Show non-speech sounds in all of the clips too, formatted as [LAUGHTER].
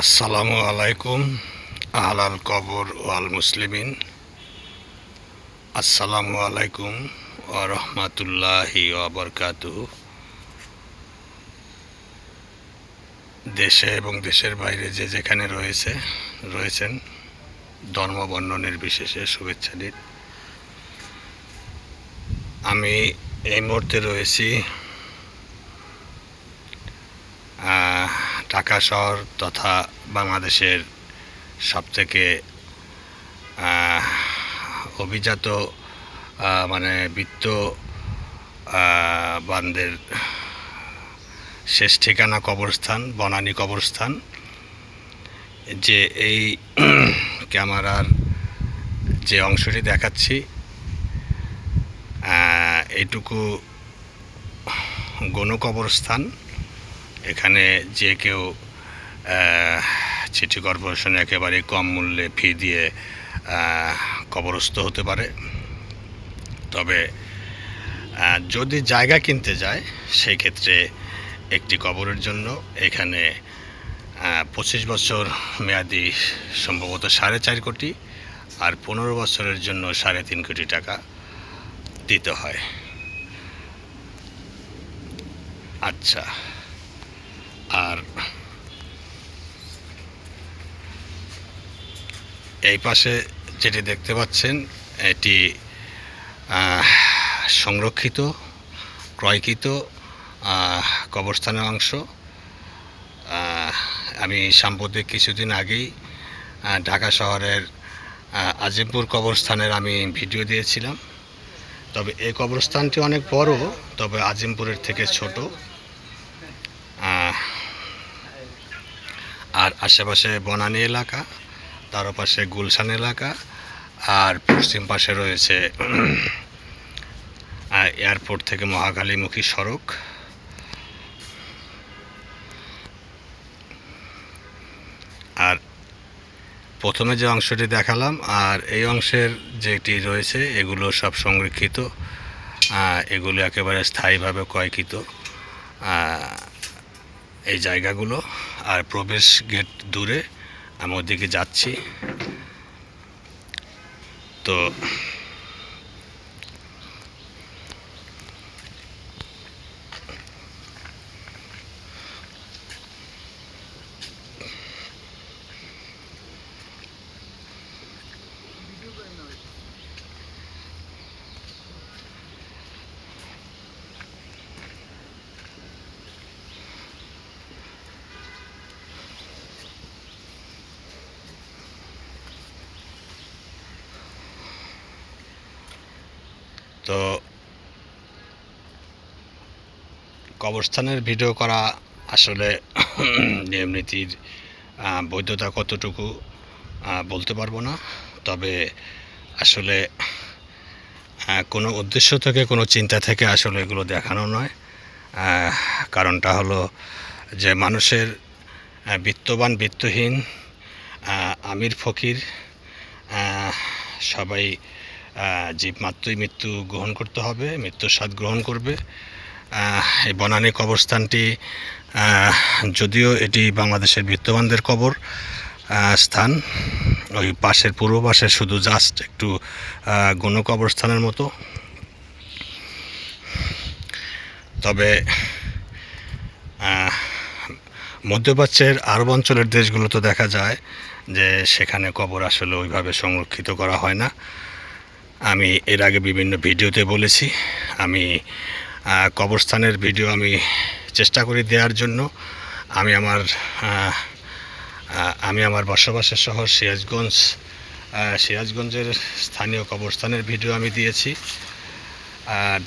আসসালামু আলাইকুম, আহলাল কবর ওয়াল মুসলিমিন। আসসালামু আলাইকুম ও রহমাতুল্লাহি ওবরকাতু দেশে এবং দেশের বাইরে যে যেখানে রয়েছে, রয়েছেন ধর্ম বর্ণ নির্বিশেষে শুভেচ্ছা দিন। আমি এই মুহূর্তে রয়েছি ঢাকা শহর তথা বাংলাদেশের সবথেকে অভিজাত মানে বৃত্ত বানদের শেষ ঠিকানা কবরস্থান বনানী কবরস্থান যে এই [CLEARS THROAT] ক্যামেরার যে অংশটি দেখাচ্ছি আহ, এইটুকু গণ কবরস্থান এখানে যে কেউ সিটি কর্পোরেশনে একেবারে কম মূল্যে ফি দিয়ে কবরস্থ হতে পারে। তবে যদি জায়গা কিনতে যায়, সেই ক্ষেত্রে একটি কবরের জন্য এখানে পঁচিশ বছর মেয়াদি সম্ভবত সাড়ে চার কোটি আর পনেরো বছরের জন্য সাড়ে তিন কোটি টাকা দিতে হয়। আচ্ছা আর এই পাশে যেটি দেখতে পাচ্ছেন, এটি সংরক্ষিত, ক্রয়কৃত কবরস্থানের অংশ। আমি সাম্প্রতিক কিছুদিন আগেই ঢাকা শহরের আজিমপুর কবরস্থানের আমি ভিডিও দিয়েছিলাম। তবে এই কবরস্থানটি অনেক বড়, তবে আজিমপুরের থেকে ছোট। আর আশেপাশে বনানী এলাকা। তার পাশে গুলশান এলাকা, আর পশ্চিম পাশে রয়েছে [CLEARS THROAT] এয়ারপোর্ট থেকে মহাকালীমুখী সড়ক। আর প্রথমে যে অংশটি দেখালাম, আর এই অংশের যেটি রয়েছে, এগুলো সব সংরক্ষিত। এগুলো একেবারে স্থায়ীভাবে ক্রয়কৃত। এই জায়গাগুলো, আর প্রবেশ গেট দূরে আমি ওদিকে যাচ্ছি। তো তো কবরস্থানের ভিডিও করা আসলে নিয়ম নীতির বৈধতা কতটুকু বলতে পারব না। তবে আসলে কোনো উদ্দেশ্য থেকে, কোনো চিন্তা থেকে আসলে এগুলো দেখানো নয়। কারণটা হলো যে মানুষের বিত্তবান, বিত্তহীন আমির ফকির সবাই জীব মাত্রই মৃত্যু গ্রহণ করতে হবে, মৃত্যুর স্বাদ গ্রহণ করবে। এই বনানী কবরস্থানটি যদিও এটি বাংলাদেশের বিত্তবানদের কবর স্থান, ওই পাশের পূর্ব পাশে শুধু জাস্ট একটু গণ কবরস্থানের মতো। তবে মধ্যপ্রাচ্যের আরব অঞ্চলের দেশগুলোতে দেখা যায় যে সেখানে কবর আসলে ওইভাবে সংরক্ষিত করা হয় না। আমি এর আগে বিভিন্ন ভিডিওতে বলেছি, আমি কবরস্থানের ভিডিও আমি চেষ্টা করি দেওয়ার জন্য। আমি আমার আমি আমার বসবাসের শহর সিরাজগঞ্জ সিরাজগঞ্জের স্থানীয় কবরস্থানের ভিডিও আমি দিয়েছি।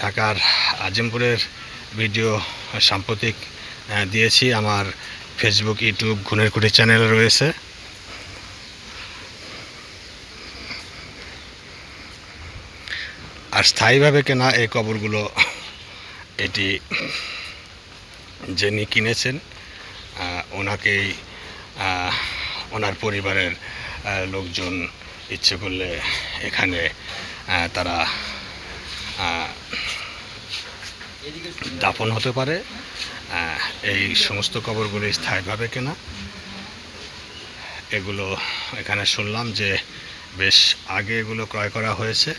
ঢাকার আজিমপুরের ভিডিও সাম্প্রতিক দিয়েছি। আমার ফেসবুক ইউটিউব ঘুনের কুটি চ্যানেল রয়েছে। আর স্থায়ীভাবে কেনা এই কবরগুলো, এটি যিনি কিনেছেন ওনাকেই ওনার পরিবারের লোকজন ইচ্ছে করলে এখানে তারা দাপন হতে পারে। এই সমস্ত কবরগুলি স্থায়ীভাবে কেনা। এগুলো এখানে শুনলাম যে বেশ আগে এগুলো ক্রয় করা হয়েছে।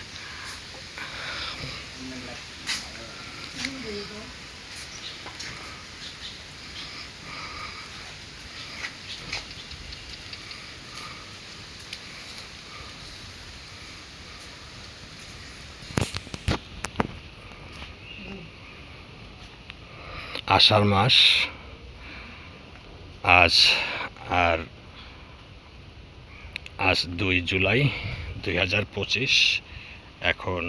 আষাঢ় মাস আজ আর আজ দুই জুলাই দুই হাজার পঁচিশ এখন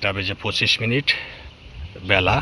একটা বেজে পঁচিশ মিনিট বেলা।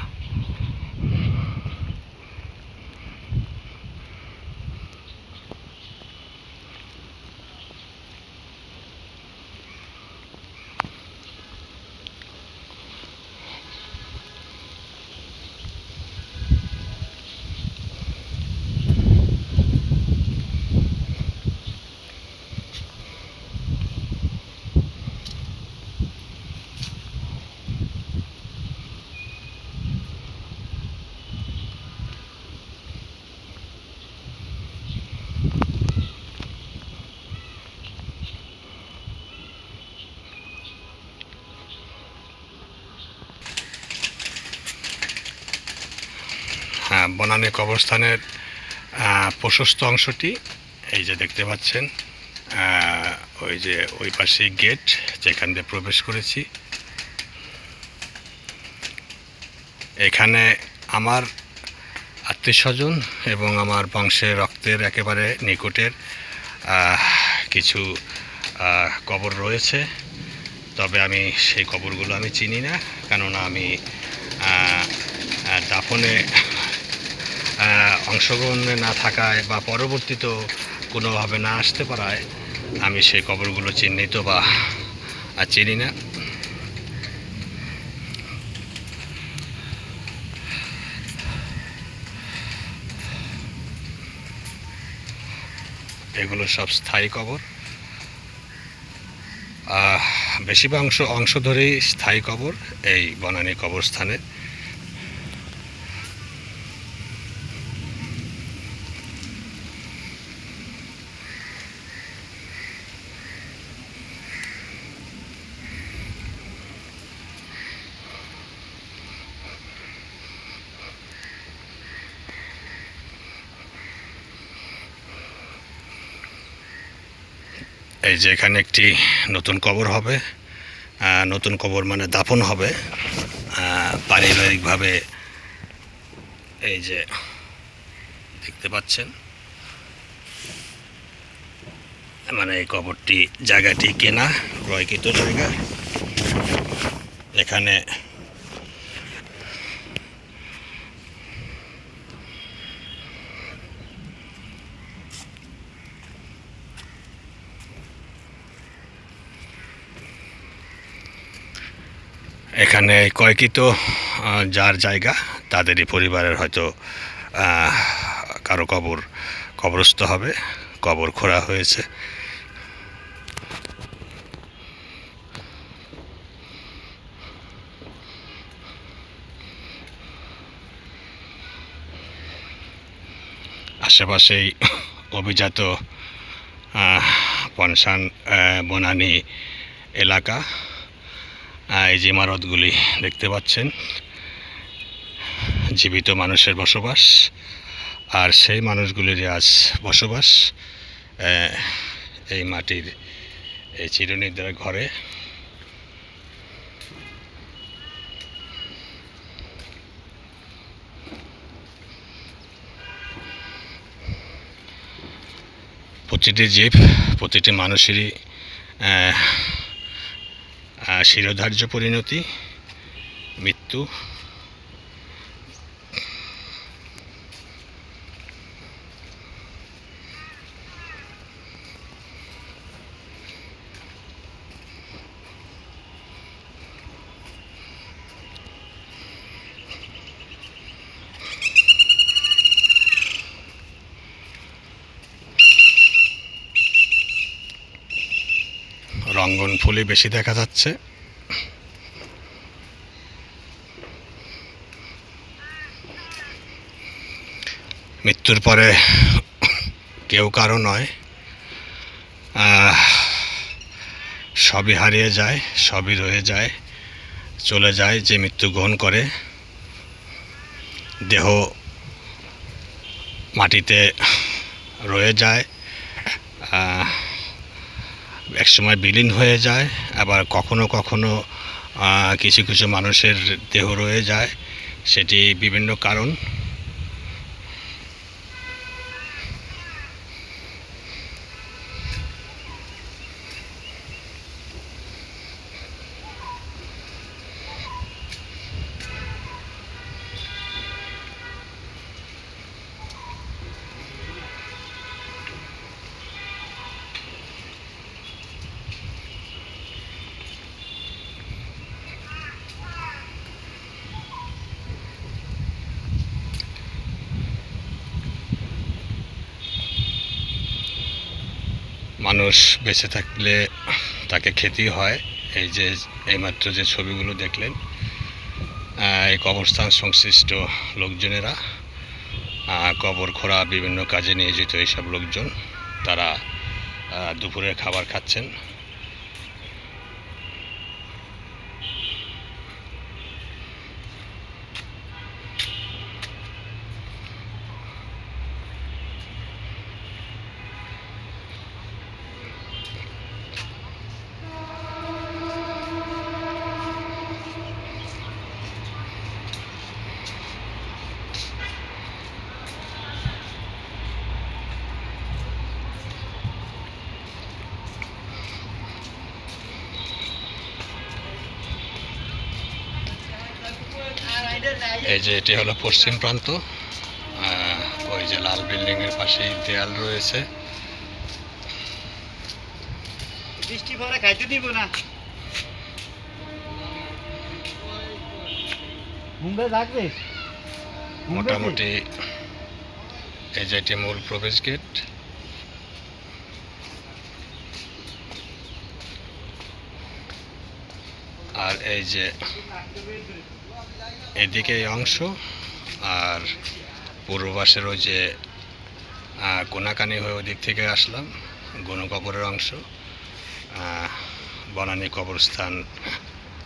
বনানী কবরস্থানের প্রশস্ত অংশটি, এই যে দেখতে পাচ্ছেন ওই যে ওই পাশে গেট যেখান দিয়ে প্রবেশ করেছি। এখানে আমার আত্মীয় স্বজন এবং আমার বংশের রক্তের একেবারে নিকটের কিছু কবর রয়েছে। তবে আমি সেই কবরগুলো আমি চিনি না, কেননা আমি দাফনে অংশগ্রহণে না থাকায় বা পরবর্তীতেও কোনোভাবে না আসতে পারায়, আমি সেই কবরগুলো চিহ্নিত বা আর চিনি না। এগুলো সব স্থায়ী কবর। বেশিরভাগ অংশ অংশ ধরেই স্থায়ী কবর এই বনানী কবরস্থানে। এই যে এখানে একটি নতুন কবর হবে নতুন কবর মানে দাফন হবে পারিবারিকভাবে এই যে দেখতে পাচ্ছেন মানে এই কবরটি জায়গাটি কেনা, ক্রয়কৃত জায়গা। এখানে এখানে কয়েকই তো যার জায়গা, তাদেরই পরিবারের হয়তো কারও কবর, কবরস্থ হবে, কবর খোঁড়া হয়েছে। আশেপাশেই অভিজাত পনসান বনানী এলাকা। এই যে ইমারতগুলি দেখতে পাচ্ছেন, জীবিত মানুষের বসবাস, আর সেই মানুষগুলির আজ বসবাস এই মাটির এই চিরনিদ্রার ঘরে। প্রতিটি জীব, প্রতিটি মানুষেরই শিরোধার্য পরিণতি মৃত্যু রঙ্গন ফুলই বেশি দেখা যাচ্ছে। মৃত্যুর পরে কেউ কারও নয়। সবই হারিয়ে যায়, সবই রয়ে যায়, চলে যায় যে মৃত্যু গ্রহণ করে। দেহ মাটিতে রয়ে যায়। একসময় বিলীন হয়ে যায়, আবার কখনো কখনো কিছু কিছু মানুষের দেহ রয়ে যায়। সেটি বিভিন্ন কারণ। মানুষ বেঁচে থাকলে তাকে খেতেই হয়। এই যে, এইমাত্র যে ছবিগুলো দেখলেন এই কবরস্থান সংশ্লিষ্ট লোকজনেরা কবর খোঁড়া বিভিন্ন কাজে নিয়োজিত এইসব লোকজন, তারা দুপুরের খাবার খাচ্ছেন। এই যে এটি হলো পশ্চিম প্রান্ত ওই যে লাল বিল্ডিং এর পাশেই দেয়াল রয়েছে। বৃষ্টি পরে খাইতে দিব না। মোটামুটি এই যে এটি মূল প্রবেশ গেট। আর এই যে এদিকে এই অংশ, আর পূর্ব পাশের ওই যে কোনাকানি হয়ে ওই দিক থেকে আসলাম গণকবরের অংশ। বনানী কবরস্থান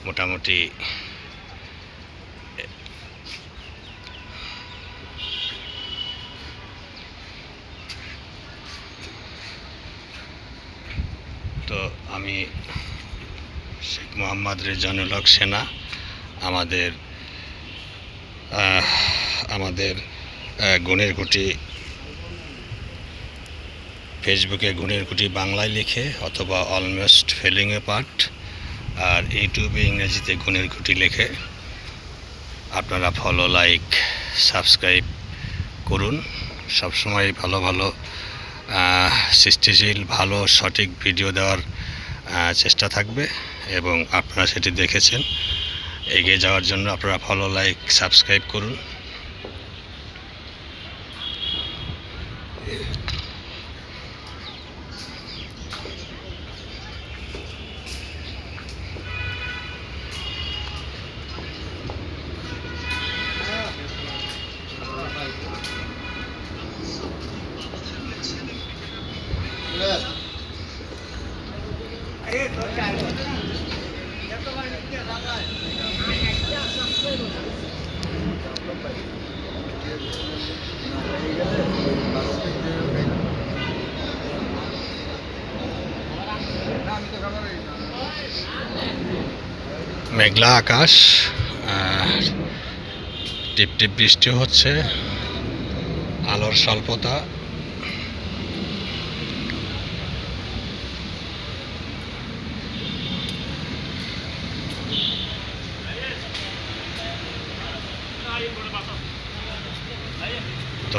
মোটামুটি, তো আমি শেখ মোহাম্মদ রেজানুল হক সেনা। আমাদের আমাদের গুণের কুটি ফেসবুকে গুণের কুটি বাংলায় লিখে অথবা অলমোস্ট ফেলিং এ পার্ট আর ইউটিউবে ইংরেজিতে গুণের কুটি লিখে আপনারা ফলো লাইক সাবস্ক্রাইব করুন। সবসময় ভালো ভালো সৃষ্টিশীল, ভালো, সঠিক ভিডিও দেওয়ার চেষ্টা থাকবে এবং আপনারা সেটি দেখেছেন। এগিয়ে যাওয়ার জন্য আপনারা ফলো লাইক সাবস্ক্রাইব করুন। মেঘলা আকাশ টিপ টিপ বৃষ্টি হচ্ছে আলোর স্বল্পতা তো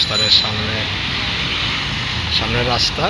রাস্তার সামনে সামনের রাস্তা।